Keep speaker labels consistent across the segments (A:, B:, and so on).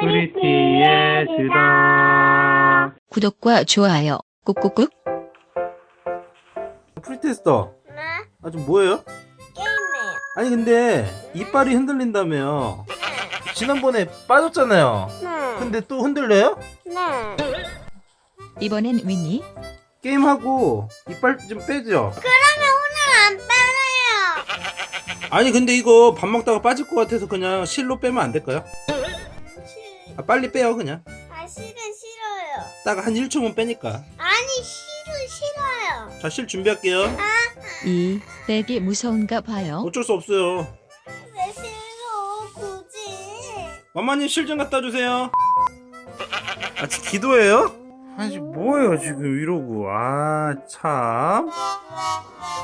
A: 프리티의 주다.
B: 구독과 좋아요 꾹꾹꾹
A: 프리테스터.
C: 네?
A: 아, 좀 뭐예요?
C: 게임해요.
A: 아니, 근데 이빨이 흔들린다며. 지난번에 빠졌잖아요.
C: 네.
A: 근데 또 흔들려요?
C: 네.
B: 이번엔 윈니
A: 게임하고 이빨 좀 빼죠.
C: 빼요.
A: 아니, 근데 이거 밥 먹다가 빠질 것 같아서 그냥 실로 빼면 안 될까요?
C: 실,
A: 아, 빨리 빼요, 그냥.
C: 아 실은 싫어요.
A: 딱 한 1초면 빼니까.
C: 아니 실은 싫어요.
A: 자, 실 준비할게요.
B: 이 빼기 무서운가 봐요
A: 어쩔 수 없어요.
C: 왜 싫어 굳이?
A: 마마님 실 좀 갖다 주세요. 아, 지- 기도해요? 아니, 뭐예요, 지금 이러고. 아, 참.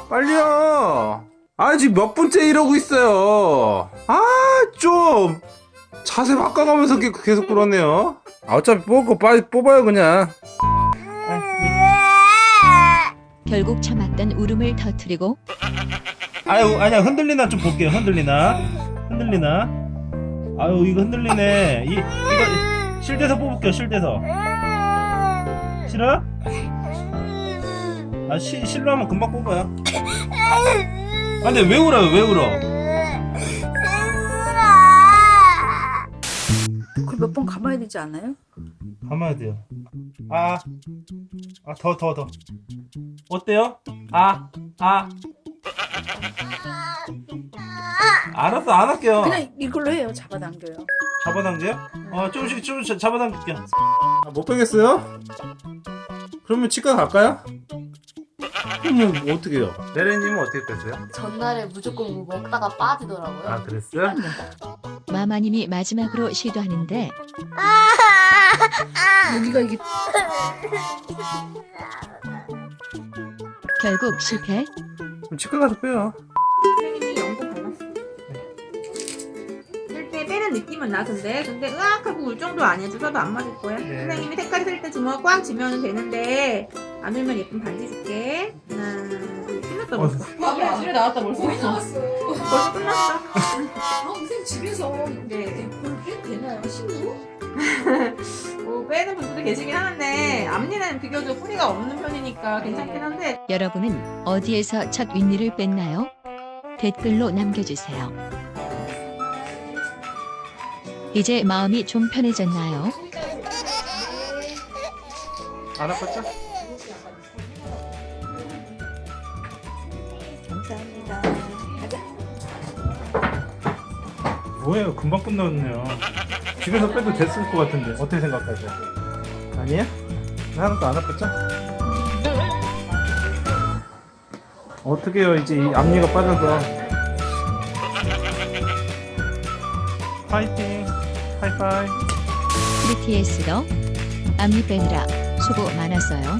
A: 빨리요. 아, 지금 몇 분째 이러고 있어요. 아, 좀. 자세 바꿔가면서 계- 계속 그러네요. 아, 어차피 뽑고 빨리 뽑아요, 그냥.
B: 결국 참았던 울음을 터뜨리고
A: 아유, 아니야, 흔들리나 좀 볼게요. 흔들리나. 흔들리나. 아유, 이거 흔들리네. 이, 이거, 실대서 뽑을게요, 실대서. 싫어? 아, 시, 실로 하면 금방 뽑아요. 아, 근데 왜 울어요, 왜 울어?
D: 그몇번 감아야 되지 않아요?
A: 감아야 돼요. 아, 아, 더, 더, 더. 어때요? 아, 아. 알았어, 안 할게요.
D: 그냥 이걸로 해요. 잡아당겨요.
A: 잡아당겨요? 어, 조금씩, 조금씩 잡아당길게요. 아, 못 빼겠어요? 그러면 치과 갈까요? 그러면 뭐 어떻게 해요? 레레님은 어떻게 뺐어요?
E: 전날에 무조건 뭐 먹다가 빠지더라고요.
A: 아, 그랬어요?
B: 마마님이 마지막으로 시도하는데
D: 여기가 이게
B: 결국 실패
A: 그럼 치과 가서 빼요.
F: 느낌은 나던데. 근데 으악하고 울 정도 아니야. 주사도 안 맞을 거야.
A: 네.
F: 선생님이 색깔 쓸 때 주먹 꽉 쥐면 되는데. 안 울면 예쁜 반지 줄게. 하나 둘 끝났다
A: 어,
F: 벌써. 아, 집에 나왔다 벌써.
D: 나왔어.
F: 벌써 끝났어.
D: 아, 선생님 집에서
F: 네.
D: 되나요? 신으로?
F: 뭐 빼는 분들도 계시긴 하는데. 앞니는 비교적 뿌리가 없는 편이니까 괜찮긴 한데.
B: 여러분은 어디에서 첫 윈니를 뺐나요? 댓글로 남겨주세요 이제 마음이 좀 편해졌나요?
A: 안 아팠죠?
D: 감사합니다.
A: 뭐예요? 금방 끝났네요. 집에서 빼도 됐을 것 같은데 어떻게 생각하세요? 아니에요? 하나도 안 아팠죠? 어떻게 해요? 이제 이 앞니가 빠져서 파이팅 하이파이.
B: 프리티에스더 앞니 빼느라 수고 많았어요